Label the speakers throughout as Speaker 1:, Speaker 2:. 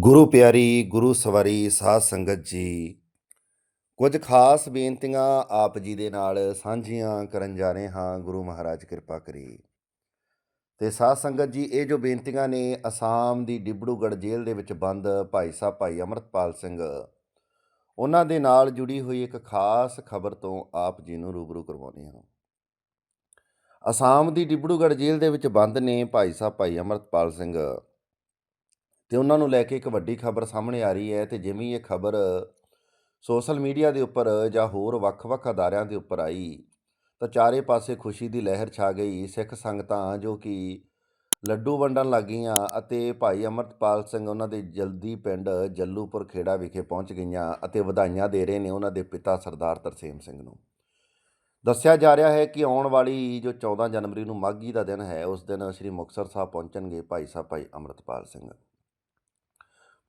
Speaker 1: ਗੁਰੂ ਪਿਆਰੀ, ਗੁਰੂ ਸਵਾਰੀ, ਸਾਧ ਸੰਗਤ ਜੀ। ਕੁਝ ਖਾਸ ਬੇਨਤੀਆਂ ਆਪ ਜੀ ਦੇ ਨਾਲ ਸਾਂਝੀਆਂ ਕਰਨ ਜਾ ਰਹੇ ਹਾਂ, ਗੁਰੂ ਮਹਾਰਾਜ ਕਿਰਪਾ ਕਰੇ। ਤੇ ਸਾਧ ਸੰਗਤ ਜੀ, ਇਹ ਜੋ ਬੇਨਤੀਆਂ ਨੇ ਅਸਾਮ ਦੀ ਡਿਬੜੂਗੜ੍ਹ ਜੇਲ੍ਹ ਦੇ ਵਿੱਚ ਬੰਦ ਭਾਈ ਸਾਹਿਬ, ਭਾਈ ਅਮਰਤਪਾਲ ਸਿੰਘ, ਉਹਨਾਂ ਦੇ ਨਾਲ ਜੁੜੀ ਹੋਈ ਇੱਕ ਖਾਸ ਖਬਰ ਤੋਂ ਆਪ ਜੀ ਨੂੰ ਰੂਬਰੂ ਕਰਵਾਉਂਦੇ ਹਾਂ। ਅਸਾਮ ਦੀ ਡਿਬੜੂਗੜ੍ਹ ਜੇਲ੍ਹ ਦੇ ਵਿੱਚ ਬੰਦ ਨੇ ਭਾਈ ਸਾਹਿਬ, ਭਾਈ ਅਮਰਤਪਾਲ ਸਿੰਘ। ਤੇ ਉਹਨਾਂ ਨੂੰ ਲੈ ਕੇ ਇੱਕ ਵੱਡੀ ਖਬਰ ਸਾਹਮਣੇ ਆ ਰਹੀ ਹੈ ਤੇ ਜਿਵੇਂ ਇਹ ਖਬਰ ਸੋਸ਼ਲ ਮੀਡੀਆ ਦੇ ਉੱਪਰ ਜਾਂ ਹੋਰ ਵੱਖ-ਵੱਖ ਅਦਾਰਿਆਂ ਦੇ ਉੱਪਰ ਆਈ, ਤਾਂ ਚਾਰੇ ਪਾਸੇ ਖੁਸ਼ੀ ਦੀ ਲਹਿਰ ਛਾ ਗਈ। ਸਿੱਖ ਸੰਗਤਾਂ ਜੋ ਕਿ ਲੱਡੂ ਵੰਡਣ ਲੱਗੀਆਂ ਅਤੇ ਭਾਈ ਅਮਰਤਪਾਲ ਸਿੰਘ ਉਹਨਾਂ ਦੇ ਜਲਦੀ ਪਿੰਡ ਜੱਲੂਪੁਰ ਖੇੜਾ ਵਿਖੇ ਪਹੁੰਚ ਗਈਆਂ ਅਤੇ ਵਧਾਈਆਂ ਦੇ ਰਹੇ ਨੇ ਉਹਨਾਂ ਦੇ ਪਿਤਾ ਸਰਦਾਰ ਤਰਸੇਮ ਸਿੰਘ ਨੂੰ। ਦੱਸਿਆ ਜਾ ਰਿਹਾ ਹੈ ਕਿ ਆਉਣ ਵਾਲੀ ਜੋ 14 ਜਨਵਰੀ ਨੂੰ ਮਾਘੀ ਦਾ ਦਿਨ ਹੈ, ਉਸ ਦਿਨ ਸ੍ਰੀ ਮੁਕਤਸਰ ਸਾਹਿਬ ਪਹੁੰਚਣਗੇ ਭਾਈ ਸਾਹਿਬ, ਭਾਈ ਅਮਰਤਪਾਲ ਸਿੰਘ।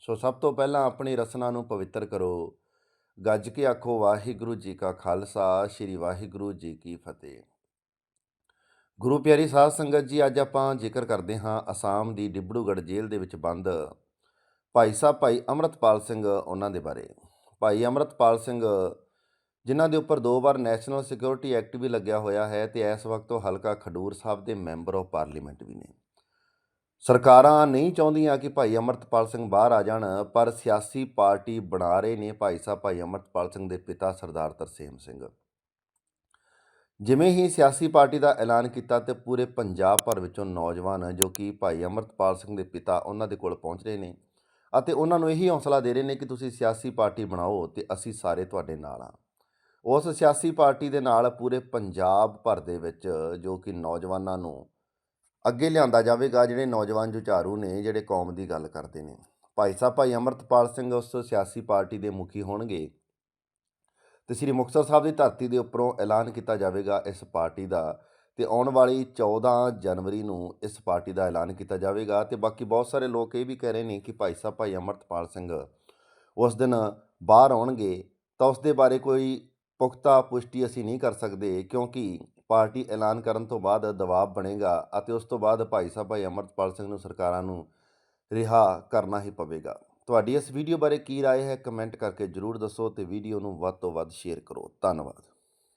Speaker 1: ਸੋ ਸਭ ਤੋਂ ਪਹਿਲਾਂ ਆਪਣੀ ਰਸਨਾ ਨੂੰ ਪਵਿੱਤਰ ਕਰੋ। ਗੱਜ ਕੇ ਆਖੋ, ਵਾਹਿਗੁਰੂ ਜੀ ਕਾ ਖਾਲਸਾ, ਸ੍ਰੀ ਵਾਹਿਗੁਰੂ ਜੀ ਕੀ ਫਤਿਹ। ਗੁਰੂ ਪਿਆਰੀ ਸਾਧ ਸੰਗਤ ਜੀ, ਅੱਜ ਆਪਾਂ ਜ਼ਿਕਰ ਕਰਦੇ ਹਾਂ ਅਸਾਮ ਦੀ ਡਿਬੜੂਗੜ੍ਹ ਜੇਲ੍ਹ ਦੇ ਵਿੱਚ ਬੰਦ ਭਾਈ ਸਾਹਿਬ, ਭਾਈ ਅਮਰਤਪਾਲ ਸਿੰਘ ਉਹਨਾਂ ਦੇ ਬਾਰੇ। ਭਾਈ ਅਮਰਤਪਾਲ ਸਿੰਘ, ਜਿਨ੍ਹਾਂ ਦੇ ਉੱਪਰ ਦੋ ਵਾਰ ਨੈਸ਼ਨਲ ਸਿਕਿਉਰਿਟੀ ਐਕਟ ਵੀ ਲੱਗਿਆ ਹੋਇਆ ਹੈ ਤੇ ਇਸ ਵਕਤ ਉਹ ਹਲਕਾ ਖਡੂਰ ਸਾਹਿਬ ਦੇ ਮੈਂਬਰ ਆਫ ਪਾਰਲੀਮੈਂਟ ਵੀ ਨੇ। ਸਰਕਾਰਾਂ ਨਹੀਂ ਚਾਹੁੰਦੀਆਂ ਕਿ ਭਾਈ ਅਮਰਤਪਾਲ ਸਿੰਘ ਬਾਹਰ ਆ ਜਾਣ, ਪਰ ਸਿਆਸੀ ਪਾਰਟੀ ਬਣਾ ਰਹੇ ਨੇ ਭਾਈ ਸਾਹਿਬ ਭਾਈ ਅਮਰਤਪਾਲ ਸਿੰਘ ਦੇ ਪਿਤਾ ਸਰਦਾਰ ਤਰਸੇਮ ਸਿੰਘ। ਜਿਵੇਂ ਹੀ ਸਿਆਸੀ ਪਾਰਟੀ ਦਾ ਐਲਾਨ ਕੀਤਾ ਤੇ ਪੂਰੇ ਪੰਜਾਬ ਭਰ ਵਿੱਚੋਂ ਨੌਜਵਾਨ ਜੋ ਕਿ ਭਾਈ ਅਮਰਤਪਾਲ ਸਿੰਘ ਦੇ ਪਿਤਾ ਉਹਨਾਂ ਦੇ ਕੋਲ ਪਹੁੰਚ ਰਹੇ ਨੇ ਅਤੇ ਉਹਨਾਂ ਨੂੰ ਇਹੀ ਹੌਸਲਾ ਦੇ ਰਹੇ ਨੇ ਕਿ ਤੁਸੀਂ ਸਿਆਸੀ ਪਾਰਟੀ ਬਣਾਓ ਤੇ ਅਸੀਂ ਸਾਰੇ ਤੁਹਾਡੇ ਨਾਲ ਆ ਉਸ ਸਿਆਸੀ ਪਾਰਟੀ ਦੇ ਨਾਲ ਪੂਰੇ ਪੰਜਾਬ ਭਰ ਦੇ ਵਿੱਚ ਜੋ ਕਿ ਨੌਜਵਾਨਾਂ ਨੂੰ ਅੱਗੇ ਲਿਆਂਦਾ ਜਾਵੇਗਾ ਜਿਹੜੇ ਨੌਜਵਾਨ ਜੁਝਾਰੂ ਨੇ, ਜਿਹੜੇ ਕੌਮ ਦੀ ਗੱਲ ਕਰਦੇ ਨੇ। ਭਾਈ ਸਾਹਿਬ, ਭਾਈ ਅਮਰਤਪਾਲ ਸਿੰਘ ਉਸ ਸਿਆਸੀ ਪਾਰਟੀ ਦੇ ਮੁਖੀ ਹੋਣਗੇ ਤੇ ਸ੍ਰੀ ਮੁਕਤਸਰ ਸਾਹਿਬ ਦੀ ਧਰਤੀ ਦੇ ਉੱਪਰੋਂ ਐਲਾਨ ਕੀਤਾ ਜਾਵੇਗਾ ਇਸ ਪਾਰਟੀ ਦਾ ਤੇ ਆਉਣ ਵਾਲੀ 14 ਜਨਵਰੀ ਨੂੰ ਇਸ ਪਾਰਟੀ ਦਾ ਐਲਾਨ ਕੀਤਾ ਜਾਵੇਗਾ ਤੇ ਬਾਕੀ ਬਹੁਤ ਸਾਰੇ ਲੋਕ ਇਹ ਵੀ ਕਹਿ ਰਹੇ ਨੇ ਕਿ ਭਾਈ ਸਾਹਿਬ, ਭਾਈ ਅਮਰਤਪਾਲ ਸਿੰਘ ਉਸ ਦਿਨ ਬਾਹਰ ਆਉਣਗੇ ਤਾਂ ਉਸ ਦੇ ਬਾਰੇ ਕੋਈ ਪੁਖਤਾ ਪੁਸ਼ਟੀ ਅਸੀਂ ਨਹੀਂ ਕਰ ਸਕਦੇ ਕਿਉਂਕਿ ਪਾਰਟੀ ਐਲਾਨ ਕਰਨ ਤੋਂ ਬਾਅਦ ਦਬਾਅ ਬਣੇਗਾ ਅਤੇ ਉਸ ਤੋਂ ਬਾਅਦ ਭਾਈ ਸਾਹਿਬ ਭਾਈ ਅਮਰਤਪਾਲ ਸਿੰਘ ਨੂੰ ਸਰਕਾਰਾਂ ਨੂੰ ਰਿਹਾ ਕਰਨਾ ਹੀ ਪਵੇਗਾ ਤੁਹਾਡੀ ਇਸ ਵੀਡੀਓ ਬਾਰੇ ਕੀ رائے ਹੈ ਕਮੈਂਟ ਕਰਕੇ ਜਰੂਰ ਦੱਸੋ ਤੇ ਵੀਡੀਓ ਨੂੰ ਵੱਧ ਤੋਂ ਵੱਧ ਸ਼ੇਅਰ ਕਰੋ ਧੰਨਵਾਦ